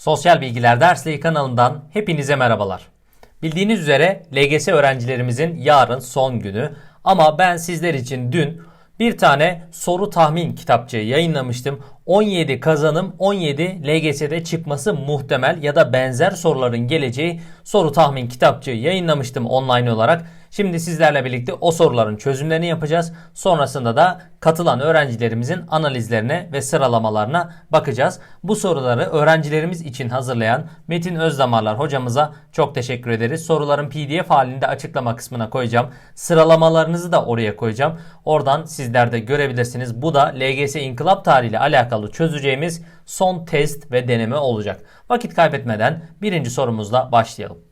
Sosyal Bilgiler Dersliği kanalından hepinize merhabalar. Bildiğiniz üzere LGS öğrencilerimizin yarın son günü ama ben sizler için dün bir tane soru tahmin kitapçığı yayınlamıştım. 17 kazanım 17 LGS'de çıkması muhtemel ya da benzer soruların geleceği soru tahmin kitapçığı yayınlamıştım online olarak. Şimdi sizlerle birlikte o soruların çözümlerini yapacağız. Sonrasında da katılan öğrencilerimizin analizlerine ve sıralamalarına bakacağız. Bu soruları öğrencilerimiz için hazırlayan Metin Özdamarlar hocamıza çok teşekkür ederiz. Soruların PDF halinde açıklama kısmına koyacağım. Sıralamalarınızı da oraya koyacağım. Oradan sizler de görebilirsiniz. Bu da LGS İnkılap Tarihi ile alakalı çözeceğimiz son test ve deneme olacak. Vakit kaybetmeden birinci sorumuzla başlayalım.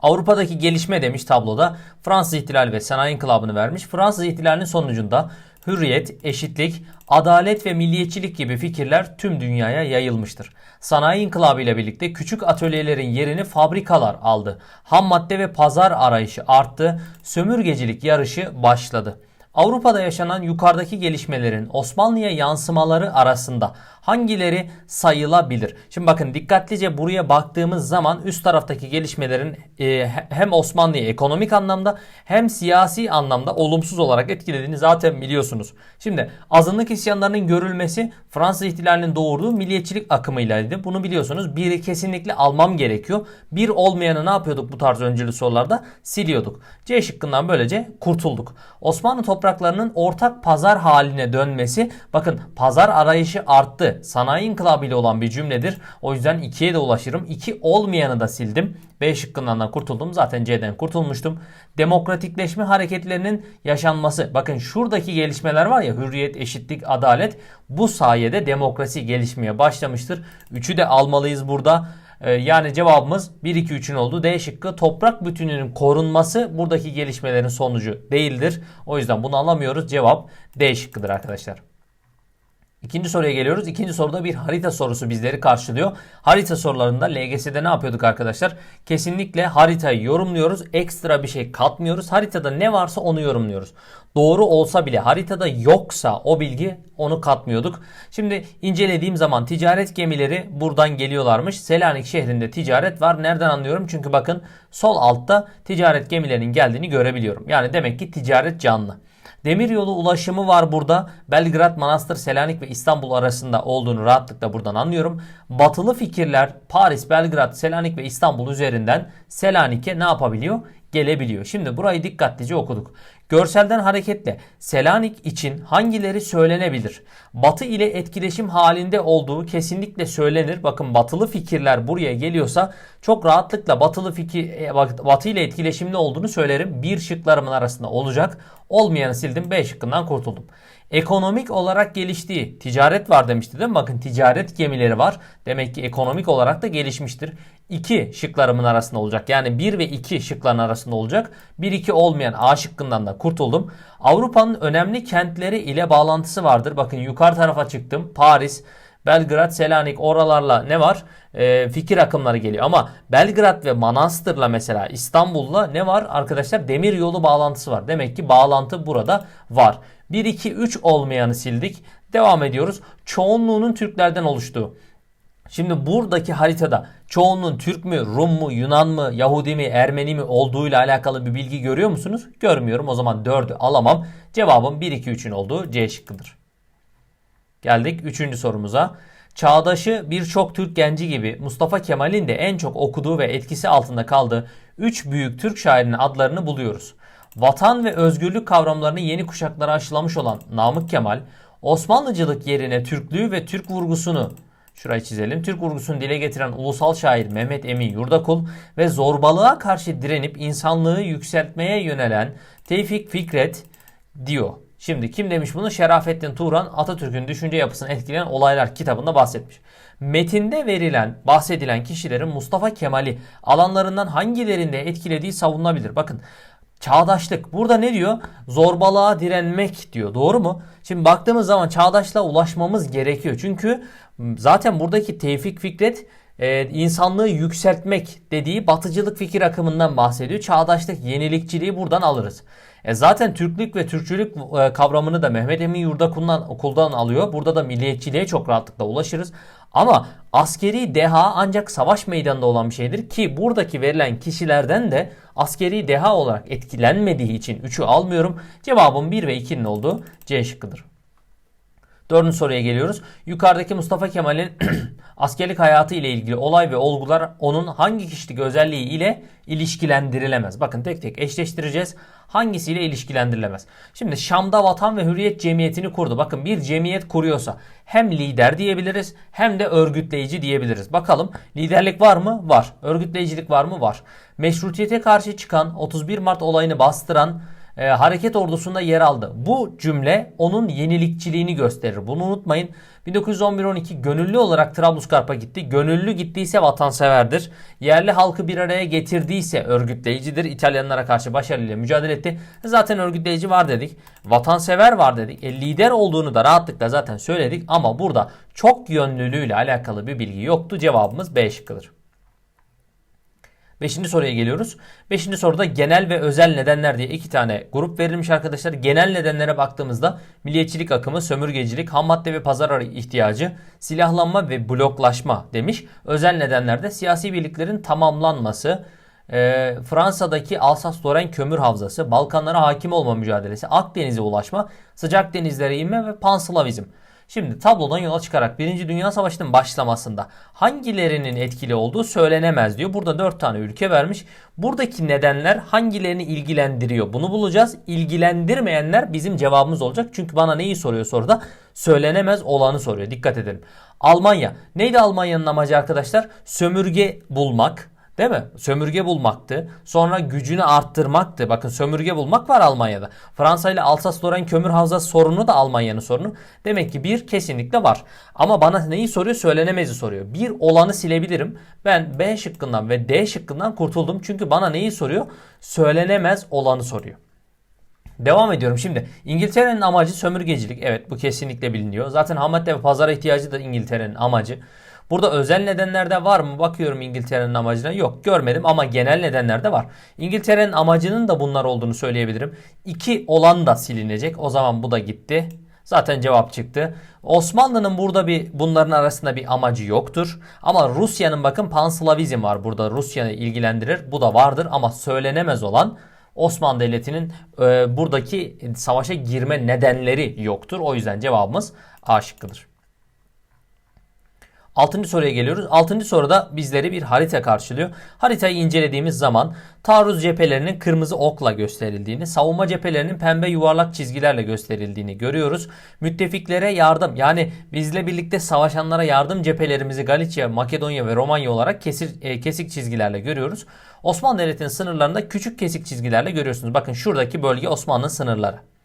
Avrupa'daki gelişme demiş tabloda Fransız İhtilali ve Sanayi İnkılabı'nı vermiş. Fransız İhtilali'nin sonucunda hürriyet, eşitlik, adalet ve milliyetçilik gibi fikirler tüm dünyaya yayılmıştır. Sanayi İnkılabı ile birlikte küçük atölyelerin yerini fabrikalar aldı. Ham madde ve pazar arayışı arttı. Sömürgecilik yarışı başladı. Avrupa'da yaşanan yukarıdaki gelişmelerin Osmanlı'ya yansımaları arasında hangileri sayılabilir? Şimdi bakın dikkatlice buraya baktığımız zaman üst taraftaki gelişmelerin e, hem Osmanlı'yı ekonomik anlamda hem siyasi anlamda olumsuz olarak etkilediğini zaten biliyorsunuz. Şimdi azınlık isyanlarının görülmesi Fransız ihtilalinin doğurduğu milliyetçilik akımıylaydı. Bunu biliyorsunuz. Biri kesinlikle almam gerekiyor. Bir olmayanı ne yapıyorduk bu tarz öncülü sorularda? Siliyorduk. C şıkkından böylece kurtulduk. Osmanlı topraklarının ortak pazar haline dönmesi bakın pazar arayışı arttı sanayi inkılabı olan bir cümledir. O yüzden 2'ye de ulaşırım. 2 olmayanı da sildim. B şıkkından da kurtuldum. Zaten C'den kurtulmuştum. Demokratikleşme hareketlerinin yaşanması. Bakın şuradaki gelişmeler var ya hürriyet, eşitlik, adalet. Bu sayede demokrasi gelişmeye başlamıştır. 3'ü de almalıyız burada. Ee, yani cevabımız 1 2 3'ün olduğu D şıkkı toprak bütünlüğünün korunması buradaki gelişmelerin sonucu değildir. O yüzden bunu alamıyoruz. Cevap D şıkkıdır arkadaşlar. İkinci soruya geliyoruz. İkinci soruda bir harita sorusu bizleri karşılıyor. Harita sorularında LGS'de ne yapıyorduk arkadaşlar? Kesinlikle haritayı yorumluyoruz. Ekstra bir şey katmıyoruz. Haritada ne varsa onu yorumluyoruz. Doğru olsa bile haritada yoksa o bilgi onu katmıyorduk. Şimdi incelediğim zaman ticaret gemileri buradan geliyorlarmış. Selanik şehrinde ticaret var. Nereden anlıyorum? Çünkü bakın sol altta ticaret gemilerinin geldiğini görebiliyorum. Yani demek ki ticaret canlı. Demiryolu ulaşımı var burada. Belgrad, Manastır, Selanik ve İstanbul arasında olduğunu rahatlıkla buradan anlıyorum. Batılı fikirler Paris, Belgrad, Selanik ve İstanbul üzerinden Selanik'e ne yapabiliyor? Gelebiliyor. Şimdi burayı dikkatlice okuduk. Görselden hareketle Selanik için hangileri söylenebilir? Batı ile etkileşim halinde olduğu kesinlikle söylenir. Bakın batılı fikirler buraya geliyorsa çok rahatlıkla batılı fikir e, batı ile etkileşimli olduğunu söylerim. Bir şıklarımın arasında olacak. Olmayanı sildim. B şıkkından kurtuldum. Ekonomik olarak geliştiği ticaret var demişti değil mi? Bakın ticaret gemileri var. Demek ki ekonomik olarak da gelişmiştir. 2 şıklarımın arasında olacak. Yani 1 ve 2 şıkların arasında olacak. 1-2 olmayan A şıkkından da kurtuldum. Avrupa'nın önemli kentleri ile bağlantısı vardır. Bakın yukarı tarafa çıktım. Paris, Belgrad, Selanik oralarla ne var? E, fikir akımları geliyor. Ama Belgrad ve Manastır'la mesela İstanbul'la ne var? Arkadaşlar demir yolu bağlantısı var. Demek ki bağlantı burada var. 1, 2, 3 olmayanı sildik. Devam ediyoruz. Çoğunluğunun Türklerden oluştuğu. Şimdi buradaki haritada çoğunluğun Türk mü, Rum mu, Yunan mı, Yahudi mi, Ermeni mi olduğuyla alakalı bir bilgi görüyor musunuz? Görmüyorum. O zaman 4'ü alamam. Cevabım 1, 2, 3'ün olduğu C şıkkıdır. Geldik 3. sorumuza. Çağdaşı birçok Türk genci gibi Mustafa Kemal'in de en çok okuduğu ve etkisi altında kaldığı 3 büyük Türk şairinin adlarını buluyoruz. Vatan ve özgürlük kavramlarını yeni kuşaklara aşılamış olan Namık Kemal, Osmanlıcılık yerine Türklüğü ve Türk vurgusunu Şurayı çizelim. Türk vurgusunu dile getiren ulusal şair Mehmet Emin Yurdakul ve zorbalığa karşı direnip insanlığı yükseltmeye yönelen Tevfik Fikret diyor. Şimdi kim demiş bunu? Şerafettin Turan Atatürk'ün düşünce yapısını etkileyen olaylar kitabında bahsetmiş. Metinde verilen, bahsedilen kişilerin Mustafa Kemal'i alanlarından hangilerinde etkilediği savunulabilir. Bakın Çağdaşlık. Burada ne diyor? Zorbalığa direnmek diyor. Doğru mu? Şimdi baktığımız zaman çağdaşlığa ulaşmamız gerekiyor. Çünkü zaten buradaki Tevfik Fikret e, insanlığı yükseltmek dediği batıcılık fikir akımından bahsediyor. Çağdaşlık, yenilikçiliği buradan alırız. E zaten Türklük ve Türkçülük e, kavramını da Mehmet Emin Yurdakul'dan okuldan alıyor. Burada da milliyetçiliğe çok rahatlıkla ulaşırız. Ama askeri deha ancak savaş meydanında olan bir şeydir ki buradaki verilen kişilerden de askeri deha olarak etkilenmediği için 3'ü almıyorum. Cevabım 1 ve 2'nin olduğu C şıkkıdır. Dördüncü soruya geliyoruz. Yukarıdaki Mustafa Kemal'in askerlik hayatı ile ilgili olay ve olgular onun hangi kişilik özelliği ile ilişkilendirilemez? Bakın tek tek eşleştireceğiz. Hangisiyle ilişkilendirilemez? Şimdi Şam'da Vatan ve Hürriyet Cemiyeti'ni kurdu. Bakın bir cemiyet kuruyorsa hem lider diyebiliriz hem de örgütleyici diyebiliriz. Bakalım liderlik var mı? Var. Örgütleyicilik var mı? Var. Meşrutiyete karşı çıkan 31 Mart olayını bastıran e, hareket ordusunda yer aldı. Bu cümle onun yenilikçiliğini gösterir. Bunu unutmayın. 1911-12 gönüllü olarak Trablusgarp'a gitti. Gönüllü gittiyse vatanseverdir. Yerli halkı bir araya getirdiyse örgütleyicidir. İtalyanlara karşı başarıyla mücadele etti. Zaten örgütleyici var dedik. Vatansever var dedik. E, lider olduğunu da rahatlıkla zaten söyledik. Ama burada çok yönlülüğüyle alakalı bir bilgi yoktu. Cevabımız B şıkkıdır. Beşinci soruya geliyoruz. Beşinci soruda genel ve özel nedenler diye iki tane grup verilmiş arkadaşlar. Genel nedenlere baktığımızda milliyetçilik akımı, sömürgecilik, ham madde ve pazar ihtiyacı, silahlanma ve bloklaşma demiş. Özel nedenlerde siyasi birliklerin tamamlanması, e, Fransa'daki Alsas-Lorraine kömür havzası, Balkanlara hakim olma mücadelesi, Akdeniz'e ulaşma, sıcak denizlere inme ve panslavizm. Şimdi tablodan yola çıkarak 1. Dünya Savaşı'nın başlamasında hangilerinin etkili olduğu söylenemez diyor. Burada 4 tane ülke vermiş. Buradaki nedenler hangilerini ilgilendiriyor? Bunu bulacağız. İlgilendirmeyenler bizim cevabımız olacak. Çünkü bana neyi soruyor soruda? Söylenemez olanı soruyor. Dikkat edelim. Almanya. Neydi Almanya'nın amacı arkadaşlar? Sömürge bulmak Değil mi? Sömürge bulmaktı. Sonra gücünü arttırmaktı. Bakın sömürge bulmak var Almanya'da. Fransa ile Alsas-Lorraine kömür havzası sorunu da Almanya'nın sorunu. Demek ki bir kesinlikle var. Ama bana neyi soruyor? Söylenemezi soruyor. Bir olanı silebilirim. Ben B şıkkından ve D şıkkından kurtuldum. Çünkü bana neyi soruyor? Söylenemez olanı soruyor. Devam ediyorum şimdi. İngiltere'nin amacı sömürgecilik. Evet bu kesinlikle biliniyor. Zaten ham madde ve pazara ihtiyacı da İngiltere'nin amacı. Burada özel nedenlerde var mı? Bakıyorum İngiltere'nin amacına. Yok görmedim ama genel nedenlerde var. İngiltere'nin amacının da bunlar olduğunu söyleyebilirim. İki olan da silinecek. O zaman bu da gitti. Zaten cevap çıktı. Osmanlı'nın burada bir bunların arasında bir amacı yoktur. Ama Rusya'nın bakın panslavizm var burada. Rusya'yı ilgilendirir. Bu da vardır ama söylenemez olan Osmanlı Devleti'nin e, buradaki savaşa girme nedenleri yoktur. O yüzden cevabımız A şıkkıdır. Altıncı soruya geliyoruz. Altıncı soruda bizleri bir harita karşılıyor. Haritayı incelediğimiz zaman taarruz cephelerinin kırmızı okla gösterildiğini, savunma cephelerinin pembe yuvarlak çizgilerle gösterildiğini görüyoruz. Müttefiklere yardım yani bizle birlikte savaşanlara yardım cephelerimizi Galicia, Makedonya ve Romanya olarak kesir, e, kesik çizgilerle görüyoruz. Osmanlı Devleti'nin sınırlarında küçük kesik çizgilerle görüyorsunuz. Bakın şuradaki bölge Osmanlı sınırları.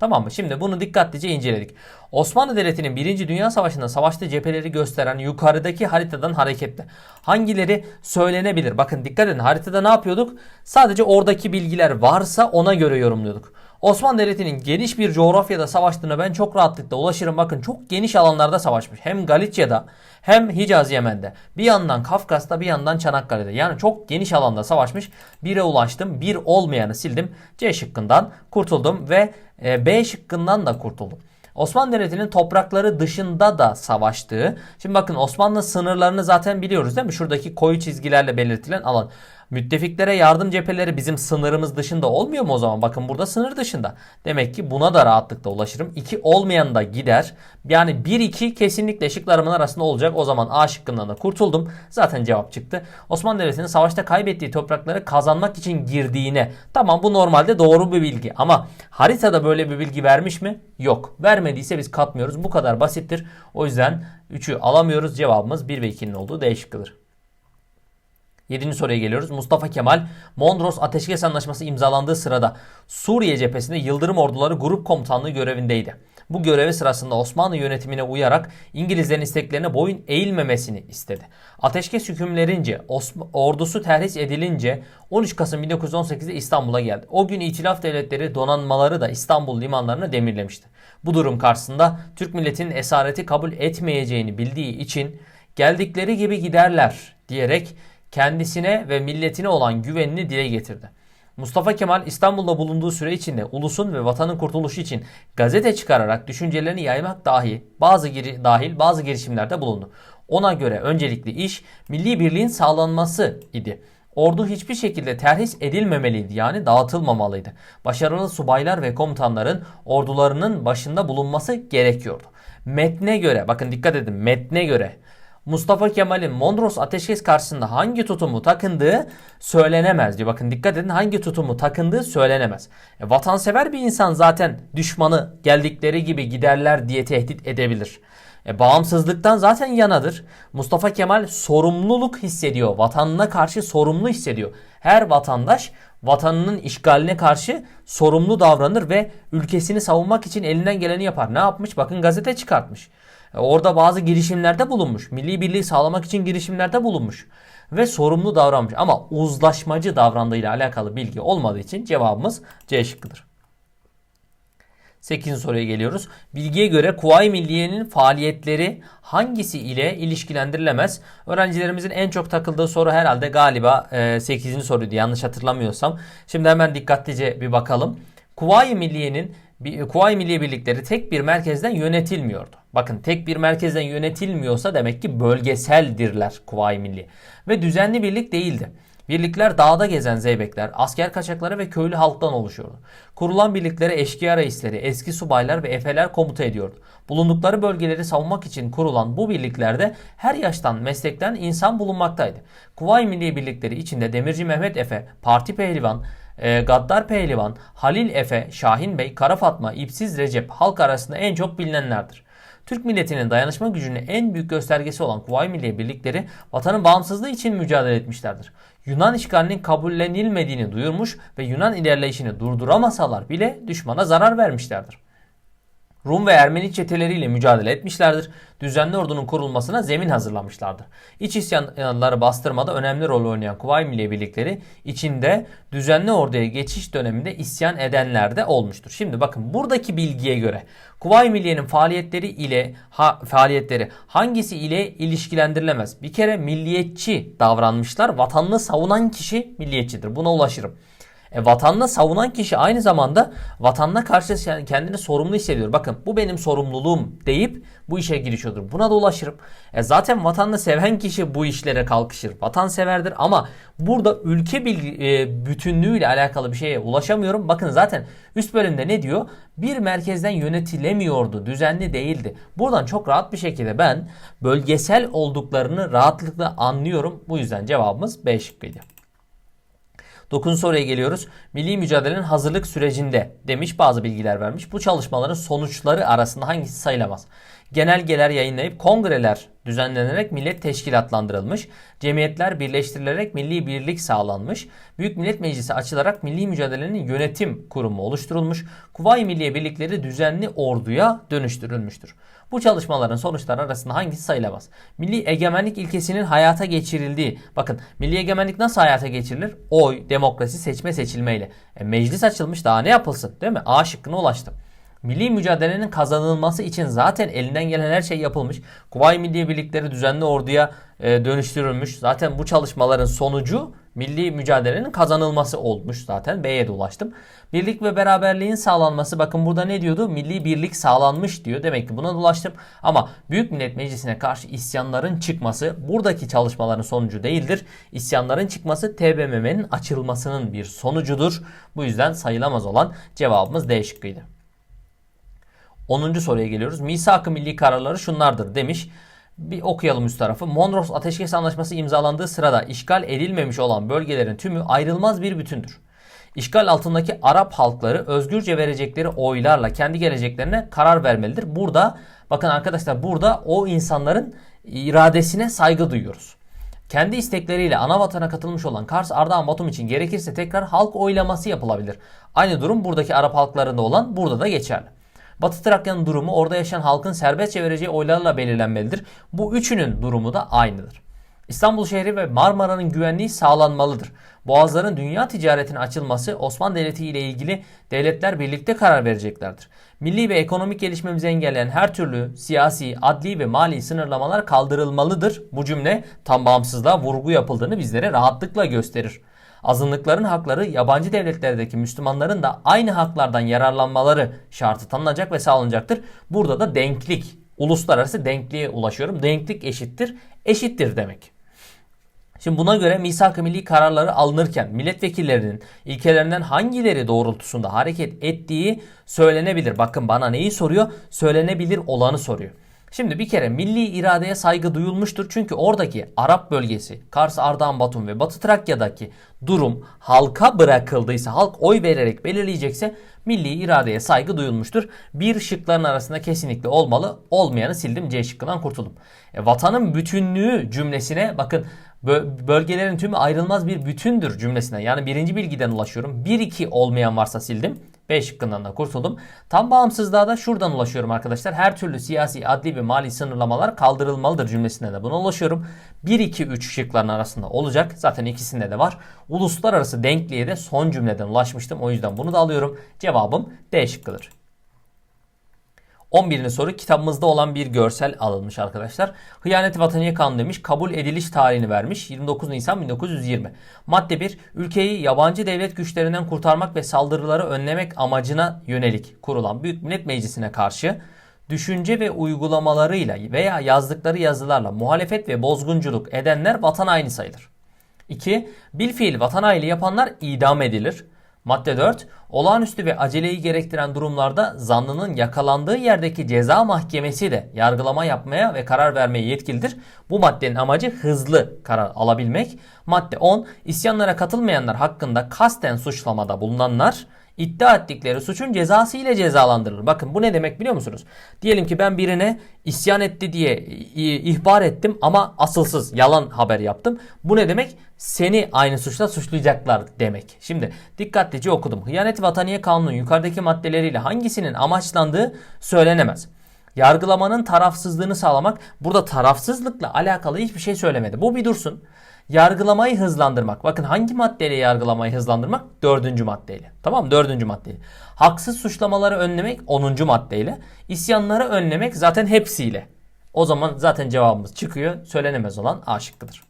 Tamam mı? Şimdi bunu dikkatlice inceledik. Osmanlı Devleti'nin 1. Dünya Savaşı'nda savaştığı cepheleri gösteren yukarıdaki haritadan hareketle hangileri söylenebilir? Bakın dikkat edin haritada ne yapıyorduk? Sadece oradaki bilgiler varsa ona göre yorumluyorduk. Osmanlı Devleti'nin geniş bir coğrafyada savaştığına ben çok rahatlıkla ulaşırım. Bakın çok geniş alanlarda savaşmış. Hem Galicia'da hem Hicaz Yemen'de. Bir yandan Kafkas'ta bir yandan Çanakkale'de. Yani çok geniş alanda savaşmış. Bire ulaştım. Bir olmayanı sildim. C şıkkından kurtuldum ve e, B şıkkından da kurtuldum. Osmanlı Devleti'nin toprakları dışında da savaştığı. Şimdi bakın Osmanlı sınırlarını zaten biliyoruz değil mi? Şuradaki koyu çizgilerle belirtilen alan. Müttefiklere yardım cepheleri bizim sınırımız dışında olmuyor mu o zaman? Bakın burada sınır dışında. Demek ki buna da rahatlıkla ulaşırım. 2 olmayan da gider. Yani 1-2 kesinlikle şıklarımın arasında olacak. O zaman A şıkkından da kurtuldum. Zaten cevap çıktı. Osmanlı Devleti'nin savaşta kaybettiği toprakları kazanmak için girdiğine. Tamam bu normalde doğru bir bilgi. Ama haritada böyle bir bilgi vermiş mi? Yok. Vermediyse biz katmıyoruz. Bu kadar basittir. O yüzden 3'ü alamıyoruz. Cevabımız 1 ve 2'nin olduğu D şıkkıdır. Yedinci soruya geliyoruz. Mustafa Kemal Mondros Ateşkes Anlaşması imzalandığı sırada Suriye cephesinde Yıldırım Orduları Grup Komutanlığı görevindeydi. Bu görevi sırasında Osmanlı yönetimine uyarak İngilizlerin isteklerine boyun eğilmemesini istedi. Ateşkes hükümlerince ordusu terhis edilince 13 Kasım 1918'de İstanbul'a geldi. O gün İtilaf devletleri donanmaları da İstanbul limanlarını demirlemişti. Bu durum karşısında Türk milletinin esareti kabul etmeyeceğini bildiği için geldikleri gibi giderler diyerek kendisine ve milletine olan güvenini dile getirdi. Mustafa Kemal İstanbul'da bulunduğu süre içinde ulusun ve vatanın kurtuluşu için gazete çıkararak düşüncelerini yaymak dahi bazı giri, dahil bazı girişimlerde bulundu. Ona göre öncelikli iş milli birliğin sağlanması idi. Ordu hiçbir şekilde terhis edilmemeliydi yani dağıtılmamalıydı. Başarılı subaylar ve komutanların ordularının başında bulunması gerekiyordu. Metne göre bakın dikkat edin metne göre Mustafa Kemal'in Mondros Ateşkes karşısında hangi tutumu takındığı söylenemez diyor. Bakın dikkat edin hangi tutumu takındığı söylenemez. E, vatansever bir insan zaten düşmanı geldikleri gibi giderler diye tehdit edebilir. E, bağımsızlıktan zaten yanadır. Mustafa Kemal sorumluluk hissediyor. Vatanına karşı sorumlu hissediyor. Her vatandaş vatanının işgaline karşı sorumlu davranır ve ülkesini savunmak için elinden geleni yapar. Ne yapmış? Bakın gazete çıkartmış. Orada bazı girişimlerde bulunmuş. Milli birliği sağlamak için girişimlerde bulunmuş. Ve sorumlu davranmış. Ama uzlaşmacı davrandığıyla alakalı bilgi olmadığı için cevabımız C şıkkıdır. 8. soruya geliyoruz. Bilgiye göre Kuvayi Milliye'nin faaliyetleri hangisi ile ilişkilendirilemez? Öğrencilerimizin en çok takıldığı soru herhalde galiba 8. E, soruydu yanlış hatırlamıyorsam. Şimdi hemen dikkatlice bir bakalım. Kuvayi Milliye'nin Kuvayi Milliye Birlikleri tek bir merkezden yönetilmiyordu. Bakın tek bir merkezden yönetilmiyorsa demek ki bölgeseldirler Kuvayi Milliye. Ve düzenli birlik değildi. Birlikler dağda gezen zeybekler, asker kaçakları ve köylü halktan oluşuyordu. Kurulan birliklere eşkıya reisleri, eski subaylar ve efeler komuta ediyordu. Bulundukları bölgeleri savunmak için kurulan bu birliklerde her yaştan, meslekten insan bulunmaktaydı. Kuvayi Milliye Birlikleri içinde Demirci Mehmet Efe, Parti Pehlivan, e, Gaddar Pehlivan, Halil Efe, Şahin Bey, Kara Fatma, İpsiz Recep halk arasında en çok bilinenlerdir. Türk milletinin dayanışma gücünün en büyük göstergesi olan Kuvayi Milliye Birlikleri vatanın bağımsızlığı için mücadele etmişlerdir. Yunan işgalinin kabullenilmediğini duyurmuş ve Yunan ilerleyişini durduramasalar bile düşmana zarar vermişlerdir. Rum ve Ermeni çeteleriyle mücadele etmişlerdir. Düzenli ordunun kurulmasına zemin hazırlamışlardır. İç isyanları bastırmada önemli rol oynayan Kuvayi Milliye Birlikleri içinde düzenli orduya geçiş döneminde isyan edenler de olmuştur. Şimdi bakın buradaki bilgiye göre Kuvayi Milliye'nin faaliyetleri ile ha, faaliyetleri hangisi ile ilişkilendirilemez? Bir kere milliyetçi davranmışlar. Vatanını savunan kişi milliyetçidir. Buna ulaşırım. E, vatanını savunan kişi aynı zamanda vatanına karşı kendini sorumlu hissediyor. Bakın bu benim sorumluluğum deyip bu işe girişiyordur. Buna da ulaşırım. E, zaten vatanını seven kişi bu işlere kalkışır. Vatanseverdir ama burada ülke bilgi, e, bütünlüğüyle alakalı bir şeye ulaşamıyorum. Bakın zaten üst bölümde ne diyor? Bir merkezden yönetilemiyordu. Düzenli değildi. Buradan çok rahat bir şekilde ben bölgesel olduklarını rahatlıkla anlıyorum. Bu yüzden cevabımız B şıkkıydı. 9. soruya geliyoruz. Milli mücadelenin hazırlık sürecinde demiş bazı bilgiler vermiş. Bu çalışmaların sonuçları arasında hangisi sayılamaz? Genelgeler yayınlayıp kongreler düzenlenerek millet teşkilatlandırılmış, cemiyetler birleştirilerek milli birlik sağlanmış, Büyük Millet Meclisi açılarak milli mücadelenin yönetim kurumu oluşturulmuş, Kuvayi Milliye Birlikleri düzenli orduya dönüştürülmüştür. Bu çalışmaların sonuçları arasında hangisi sayılamaz? Milli egemenlik ilkesinin hayata geçirildiği, bakın milli egemenlik nasıl hayata geçirilir? Oy, demokrasi, seçme seçilmeyle. E, meclis açılmış daha ne yapılsın değil mi? A şıkkına ulaştım. Milli mücadelenin kazanılması için zaten elinden gelen her şey yapılmış. Kuvayi Milliye Birlikleri düzenli orduya e, dönüştürülmüş. Zaten bu çalışmaların sonucu milli mücadelenin kazanılması olmuş zaten. B'ye de ulaştım. Birlik ve beraberliğin sağlanması bakın burada ne diyordu? Milli birlik sağlanmış diyor. Demek ki buna ulaştım. Ama Büyük Millet Meclisi'ne karşı isyanların çıkması buradaki çalışmaların sonucu değildir. İsyanların çıkması TBMM'nin açılmasının bir sonucudur. Bu yüzden sayılamaz olan cevabımız D şıkkıydı. 10. soruya geliyoruz. Misak-ı milli kararları şunlardır demiş. Bir okuyalım üst tarafı. Mondros Ateşkes Anlaşması imzalandığı sırada işgal edilmemiş olan bölgelerin tümü ayrılmaz bir bütündür. İşgal altındaki Arap halkları özgürce verecekleri oylarla kendi geleceklerine karar vermelidir. Burada bakın arkadaşlar burada o insanların iradesine saygı duyuyoruz. Kendi istekleriyle ana vatana katılmış olan Kars, Ardahan, Batum için gerekirse tekrar halk oylaması yapılabilir. Aynı durum buradaki Arap halklarında olan burada da geçerli. Batı Trakya'nın durumu orada yaşayan halkın serbestçe vereceği oylarla belirlenmelidir. Bu üçünün durumu da aynıdır. İstanbul şehri ve Marmara'nın güvenliği sağlanmalıdır. Boğazların dünya ticaretine açılması Osmanlı Devleti ile ilgili devletler birlikte karar vereceklerdir. Milli ve ekonomik gelişmemizi engelleyen her türlü siyasi, adli ve mali sınırlamalar kaldırılmalıdır. Bu cümle tam bağımsızlığa vurgu yapıldığını bizlere rahatlıkla gösterir. Azınlıkların hakları yabancı devletlerdeki Müslümanların da aynı haklardan yararlanmaları şartı tanınacak ve sağlanacaktır. Burada da denklik uluslararası denkliğe ulaşıyorum. Denklik eşittir, eşittir demek. Şimdi buna göre misak-ı milli kararları alınırken milletvekillerinin ilkelerinden hangileri doğrultusunda hareket ettiği söylenebilir. Bakın bana neyi soruyor? Söylenebilir olanı soruyor. Şimdi bir kere milli iradeye saygı duyulmuştur. Çünkü oradaki Arap bölgesi, Kars, Ardahan, Batum ve Batı Trakya'daki durum halka bırakıldıysa, halk oy vererek belirleyecekse milli iradeye saygı duyulmuştur. Bir şıkların arasında kesinlikle olmalı. Olmayanı sildim C şıkkından kurtuldum. E, vatanın bütünlüğü cümlesine bakın bölgelerin tümü ayrılmaz bir bütündür cümlesine. Yani birinci bilgiden ulaşıyorum. 1-2 olmayan varsa sildim. B şıkkından da kurtuldum. Tam bağımsızlığa da şuradan ulaşıyorum arkadaşlar. Her türlü siyasi, adli ve mali sınırlamalar kaldırılmalıdır cümlesine de buna ulaşıyorum. 1-2-3 şıkların arasında olacak. Zaten ikisinde de var. Uluslararası denkliğe de son cümleden ulaşmıştım. O yüzden bunu da alıyorum. Cevabım D şıkkıdır. 11. soru kitabımızda olan bir görsel alınmış arkadaşlar. Hıyanet Vataniye Kanunu demiş. Kabul ediliş tarihini vermiş. 29 Nisan 1920. Madde 1. Ülkeyi yabancı devlet güçlerinden kurtarmak ve saldırıları önlemek amacına yönelik kurulan Büyük Millet Meclisi'ne karşı düşünce ve uygulamalarıyla veya yazdıkları yazılarla muhalefet ve bozgunculuk edenler vatan haini sayılır. 2. Bilfiil vatan haini yapanlar idam edilir. Madde 4. Olağanüstü ve aceleyi gerektiren durumlarda zanlının yakalandığı yerdeki ceza mahkemesi de yargılama yapmaya ve karar vermeye yetkilidir. Bu maddenin amacı hızlı karar alabilmek. Madde 10. İsyanlara katılmayanlar hakkında kasten suçlamada bulunanlar iddia ettikleri suçun cezası ile cezalandırılır. Bakın bu ne demek biliyor musunuz? Diyelim ki ben birine isyan etti diye ihbar ettim ama asılsız yalan haber yaptım. Bu ne demek? Seni aynı suçla suçlayacaklar demek. Şimdi dikkatlice okudum. Hıyanet vataniye kanunun yukarıdaki maddeleriyle hangisinin amaçlandığı söylenemez. Yargılamanın tarafsızlığını sağlamak burada tarafsızlıkla alakalı hiçbir şey söylemedi. Bu bir dursun. Yargılamayı hızlandırmak. Bakın hangi maddeyle yargılamayı hızlandırmak? Dördüncü maddeyle. Tamam? Dördüncü maddeyle. Haksız suçlamaları önlemek onuncu maddeyle. İsyanları önlemek zaten hepsiyle. O zaman zaten cevabımız çıkıyor. Söylenemez olan A şıkkıdır.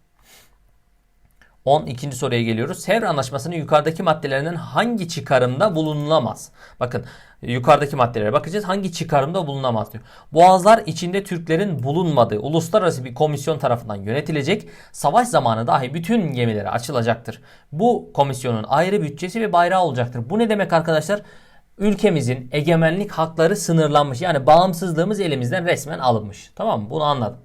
12. soruya geliyoruz. Sevr Anlaşması'nın yukarıdaki maddelerinden hangi çıkarımda bulunulamaz? Bakın yukarıdaki maddelere bakacağız. Hangi çıkarımda bulunamaz diyor. Boğazlar içinde Türklerin bulunmadığı uluslararası bir komisyon tarafından yönetilecek. Savaş zamanı dahi bütün gemilere açılacaktır. Bu komisyonun ayrı bütçesi ve bayrağı olacaktır. Bu ne demek arkadaşlar? Ülkemizin egemenlik hakları sınırlanmış. Yani bağımsızlığımız elimizden resmen alınmış. Tamam mı? Bunu anladım.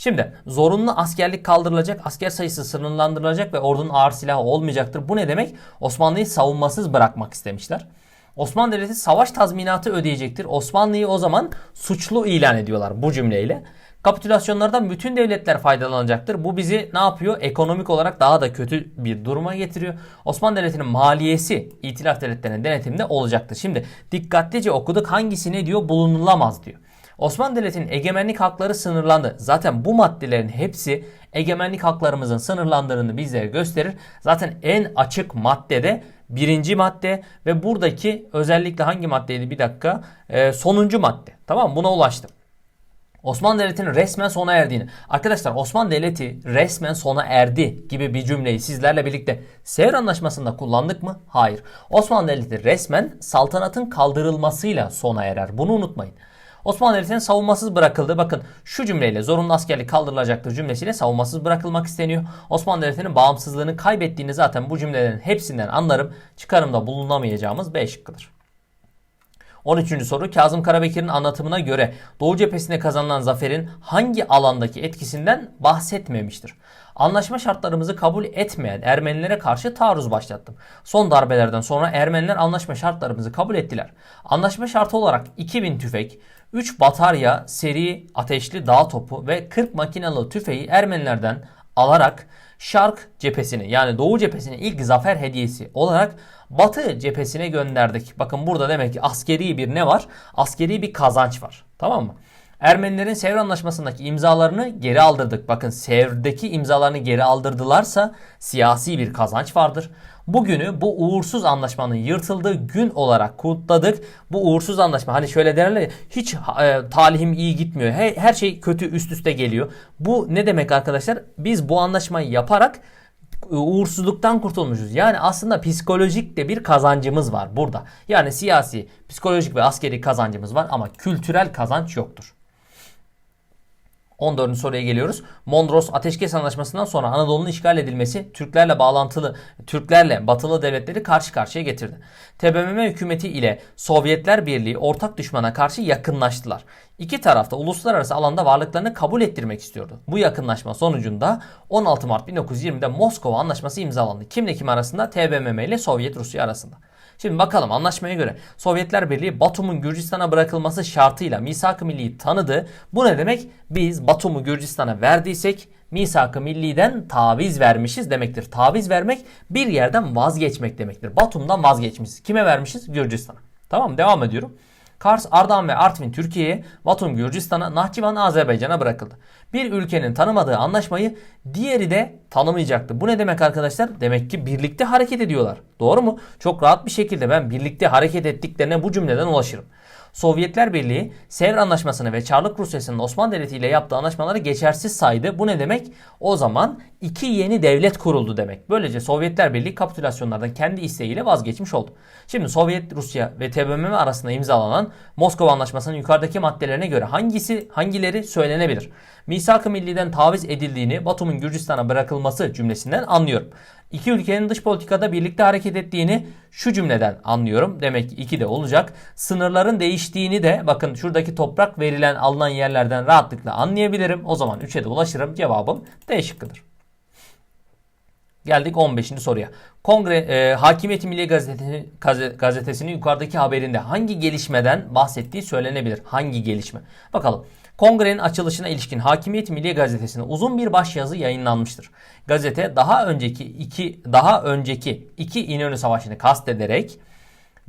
Şimdi zorunlu askerlik kaldırılacak, asker sayısı sınırlandırılacak ve ordunun ağır silahı olmayacaktır. Bu ne demek? Osmanlı'yı savunmasız bırakmak istemişler. Osmanlı Devleti savaş tazminatı ödeyecektir. Osmanlı'yı o zaman suçlu ilan ediyorlar bu cümleyle. Kapitülasyonlardan bütün devletler faydalanacaktır. Bu bizi ne yapıyor? Ekonomik olarak daha da kötü bir duruma getiriyor. Osmanlı Devleti'nin maliyesi itilaf devletlerinin denetiminde olacaktır. Şimdi dikkatlice okuduk. Hangisi ne diyor? Bulunulamaz diyor. Osmanlı Devleti'nin egemenlik hakları sınırlandı. Zaten bu maddelerin hepsi egemenlik haklarımızın sınırlandığını bizlere gösterir. Zaten en açık maddede birinci madde ve buradaki özellikle hangi maddeydi bir dakika ee, sonuncu madde. Tamam? Buna ulaştım. Osmanlı Devleti'nin resmen sona erdiğini. Arkadaşlar Osmanlı Devleti resmen sona erdi gibi bir cümleyi sizlerle birlikte Sevr Anlaşması'nda kullandık mı? Hayır. Osmanlı Devleti resmen saltanatın kaldırılmasıyla sona erer. Bunu unutmayın. Osmanlı Devleti'nin savunmasız bırakıldı. Bakın şu cümleyle zorunlu askerlik kaldırılacaktır cümlesiyle savunmasız bırakılmak isteniyor. Osmanlı Devleti'nin bağımsızlığını kaybettiğini zaten bu cümlelerin hepsinden anlarım. Çıkarımda bulunamayacağımız B şıkkıdır. 13. soru Kazım Karabekir'in anlatımına göre Doğu cephesinde kazanılan zaferin hangi alandaki etkisinden bahsetmemiştir? Anlaşma şartlarımızı kabul etmeyen Ermenilere karşı taarruz başlattım. Son darbelerden sonra Ermeniler anlaşma şartlarımızı kabul ettiler. Anlaşma şartı olarak 2000 tüfek, 3 batarya seri ateşli dağ topu ve 40 makinalı tüfeği Ermenilerden alarak Şark cephesini yani Doğu cephesini ilk zafer hediyesi olarak Batı cephesine gönderdik. Bakın burada demek ki askeri bir ne var? Askeri bir kazanç var. Tamam mı? Ermenilerin Sevr Anlaşması'ndaki imzalarını geri aldırdık. Bakın Sevr'deki imzalarını geri aldırdılarsa siyasi bir kazanç vardır. Bugünü bu uğursuz anlaşmanın yırtıldığı gün olarak kutladık. Bu uğursuz anlaşma hani şöyle derler ya hiç e, talihim iyi gitmiyor. Her, her şey kötü üst üste geliyor. Bu ne demek arkadaşlar? Biz bu anlaşmayı yaparak uğursuzluktan kurtulmuşuz. Yani aslında psikolojik de bir kazancımız var burada. Yani siyasi, psikolojik ve askeri kazancımız var ama kültürel kazanç yoktur. 14. soruya geliyoruz. Mondros Ateşkes Anlaşması'ndan sonra Anadolu'nun işgal edilmesi Türklerle bağlantılı Türklerle batılı devletleri karşı karşıya getirdi. TBMM hükümeti ile Sovyetler Birliği ortak düşmana karşı yakınlaştılar. İki taraf da uluslararası alanda varlıklarını kabul ettirmek istiyordu. Bu yakınlaşma sonucunda 16 Mart 1920'de Moskova Anlaşması imzalandı. Kimle kim arasında? TBMM ile Sovyet Rusya arasında. Şimdi bakalım anlaşmaya göre Sovyetler Birliği Batum'un Gürcistan'a bırakılması şartıyla misak-ı milliyi tanıdı. Bu ne demek? Biz Batum'u Gürcistan'a verdiysek misak-ı milliden taviz vermişiz demektir. Taviz vermek bir yerden vazgeçmek demektir. Batum'dan vazgeçmişiz. Kime vermişiz? Gürcistan'a. Tamam devam ediyorum. Kars, Ardahan ve Artvin Türkiye'ye, Batum Gürcistan'a, Nahçıvan Azerbaycan'a bırakıldı. Bir ülkenin tanımadığı anlaşmayı diğeri de tanımayacaktı. Bu ne demek arkadaşlar? Demek ki birlikte hareket ediyorlar. Doğru mu? Çok rahat bir şekilde ben birlikte hareket ettiklerine bu cümleden ulaşırım. Sovyetler Birliği Sevr Anlaşması'nı ve Çarlık Rusyası'nın Osmanlı Devleti ile yaptığı anlaşmaları geçersiz saydı. Bu ne demek? O zaman iki yeni devlet kuruldu demek. Böylece Sovyetler Birliği kapitülasyonlardan kendi isteğiyle vazgeçmiş oldu. Şimdi Sovyet Rusya ve TBMM arasında imzalanan Moskova Anlaşması'nın yukarıdaki maddelerine göre hangisi hangileri söylenebilir? Misak-ı Milli'den taviz edildiğini Batum'un Gürcistan'a bırakılması cümlesinden anlıyorum. İki ülkenin dış politikada birlikte hareket ettiğini şu cümleden anlıyorum. Demek ki iki de olacak. Sınırların değiştiğini de bakın şuradaki toprak verilen alınan yerlerden rahatlıkla anlayabilirim. O zaman 3'e de ulaşırım. Cevabım D şıkkıdır. Geldik 15. soruya. Kongre e, Hakimiyeti Milli Gazetesi, gazetesinin yukarıdaki haberinde hangi gelişmeden bahsettiği söylenebilir? Hangi gelişme? Bakalım. Kongrenin açılışına ilişkin Hakimiyet Milli Gazetesi'nde uzun bir başyazı yayınlanmıştır. Gazete daha önceki iki daha önceki iki İnönü Savaşı'nı kastederek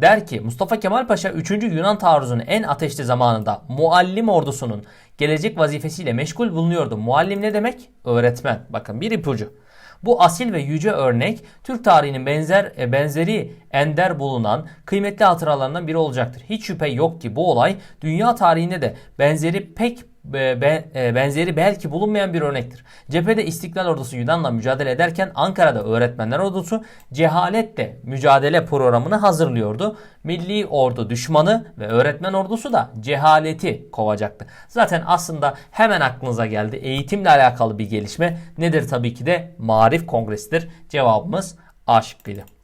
der ki Mustafa Kemal Paşa 3. Yunan taarruzunun en ateşli zamanında muallim ordusunun gelecek vazifesiyle meşgul bulunuyordu. Muallim ne demek? Öğretmen. Bakın bir ipucu. Bu asil ve yüce örnek Türk tarihinin benzer e, benzeri ender bulunan kıymetli hatıralarından biri olacaktır. Hiç şüphe yok ki bu olay dünya tarihinde de benzeri pek benzeri belki bulunmayan bir örnektir. Cephede İstiklal Ordusu Yunan'la mücadele ederken Ankara'da Öğretmenler Ordusu cehaletle mücadele programını hazırlıyordu. Milli Ordu düşmanı ve Öğretmen Ordusu da cehaleti kovacaktı. Zaten aslında hemen aklınıza geldi. Eğitimle alakalı bir gelişme nedir tabii ki de Marif Kongresi'dir. Cevabımız A şıkkıydı.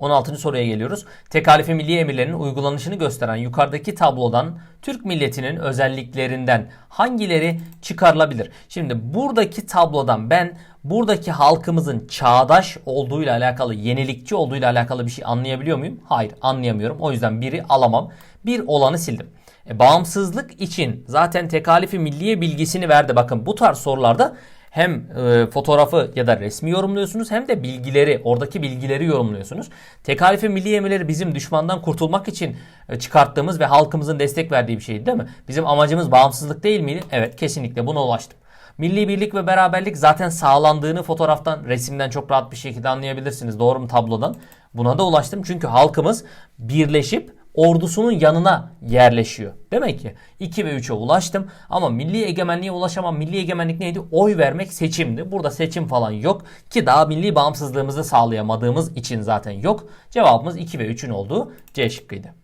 16. soruya geliyoruz. Tekalife milli emirlerinin uygulanışını gösteren yukarıdaki tablodan Türk milletinin özelliklerinden hangileri çıkarılabilir? Şimdi buradaki tablodan ben buradaki halkımızın çağdaş olduğuyla alakalı, yenilikçi olduğuyla alakalı bir şey anlayabiliyor muyum? Hayır, anlayamıyorum. O yüzden biri alamam. Bir olanı sildim. E, bağımsızlık için zaten tekalifi milliye bilgisini verdi. Bakın bu tarz sorularda hem e, fotoğrafı ya da resmi yorumluyorsunuz hem de bilgileri, oradaki bilgileri yorumluyorsunuz. Tekalifi milli emirleri bizim düşmandan kurtulmak için e, çıkarttığımız ve halkımızın destek verdiği bir şeydi değil mi? Bizim amacımız bağımsızlık değil miydi? Evet kesinlikle buna ulaştım. Milli birlik ve beraberlik zaten sağlandığını fotoğraftan, resimden çok rahat bir şekilde anlayabilirsiniz. Doğru mu tablodan? Buna da ulaştım. Çünkü halkımız birleşip ordusunun yanına yerleşiyor. Demek ki 2 ve 3'e ulaştım ama milli egemenliğe ulaşamam. Milli egemenlik neydi? Oy vermek seçimdi. Burada seçim falan yok ki daha milli bağımsızlığımızı sağlayamadığımız için zaten yok. Cevabımız 2 ve 3'ün olduğu C şıkkıydı.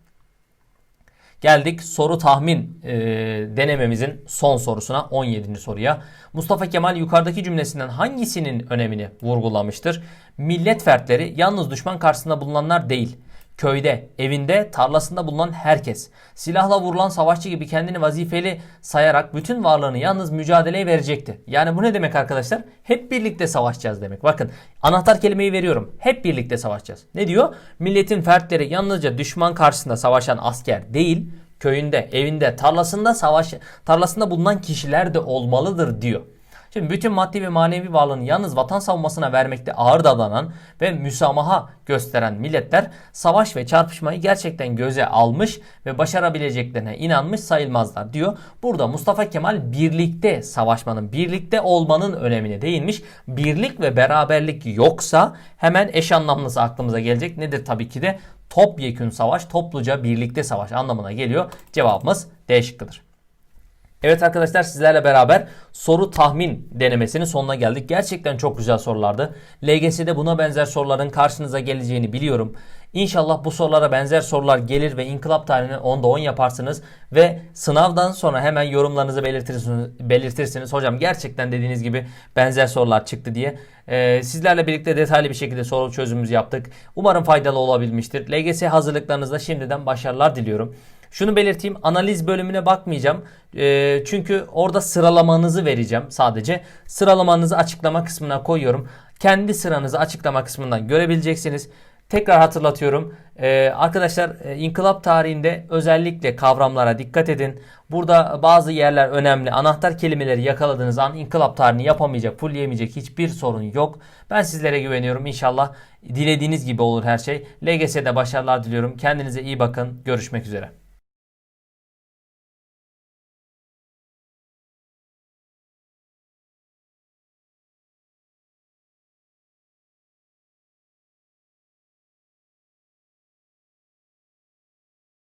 Geldik soru tahmin e, denememizin son sorusuna 17. soruya. Mustafa Kemal yukarıdaki cümlesinden hangisinin önemini vurgulamıştır? Millet fertleri yalnız düşman karşısında bulunanlar değil köyde, evinde, tarlasında bulunan herkes silahla vurulan savaşçı gibi kendini vazifeli sayarak bütün varlığını yalnız mücadeleye verecekti. Yani bu ne demek arkadaşlar? Hep birlikte savaşacağız demek. Bakın anahtar kelimeyi veriyorum. Hep birlikte savaşacağız. Ne diyor? Milletin fertleri yalnızca düşman karşısında savaşan asker değil, köyünde, evinde, tarlasında savaş tarlasında bulunan kişiler de olmalıdır diyor. Şimdi bütün maddi ve manevi varlığını yalnız vatan savunmasına vermekte ağır davranan ve müsamaha gösteren milletler savaş ve çarpışmayı gerçekten göze almış ve başarabileceklerine inanmış sayılmazlar diyor. Burada Mustafa Kemal birlikte savaşmanın, birlikte olmanın önemine değinmiş. Birlik ve beraberlik yoksa hemen eş anlamlısı aklımıza gelecek. Nedir tabii ki de topyekün savaş, topluca birlikte savaş anlamına geliyor. Cevabımız D şıkkıdır. Evet arkadaşlar sizlerle beraber soru tahmin denemesinin sonuna geldik. Gerçekten çok güzel sorulardı. LGS'de buna benzer soruların karşınıza geleceğini biliyorum. İnşallah bu sorulara benzer sorular gelir ve inkılap tarihini 10'da 10 yaparsınız. Ve sınavdan sonra hemen yorumlarınızı belirtirsiniz. belirtirsiniz. Hocam gerçekten dediğiniz gibi benzer sorular çıktı diye. Ee, sizlerle birlikte detaylı bir şekilde soru çözümümüzü yaptık. Umarım faydalı olabilmiştir. LGS hazırlıklarınızda şimdiden başarılar diliyorum. Şunu belirteyim analiz bölümüne bakmayacağım. Ee, çünkü orada sıralamanızı vereceğim sadece. Sıralamanızı açıklama kısmına koyuyorum. Kendi sıranızı açıklama kısmından görebileceksiniz. Tekrar hatırlatıyorum. Ee, arkadaşlar e, inkılap tarihinde özellikle kavramlara dikkat edin. Burada bazı yerler önemli. Anahtar kelimeleri yakaladığınız an inkılap tarihini yapamayacak, fullleyemeyecek hiçbir sorun yok. Ben sizlere güveniyorum. İnşallah dilediğiniz gibi olur her şey. LGS'de başarılar diliyorum. Kendinize iyi bakın. Görüşmek üzere.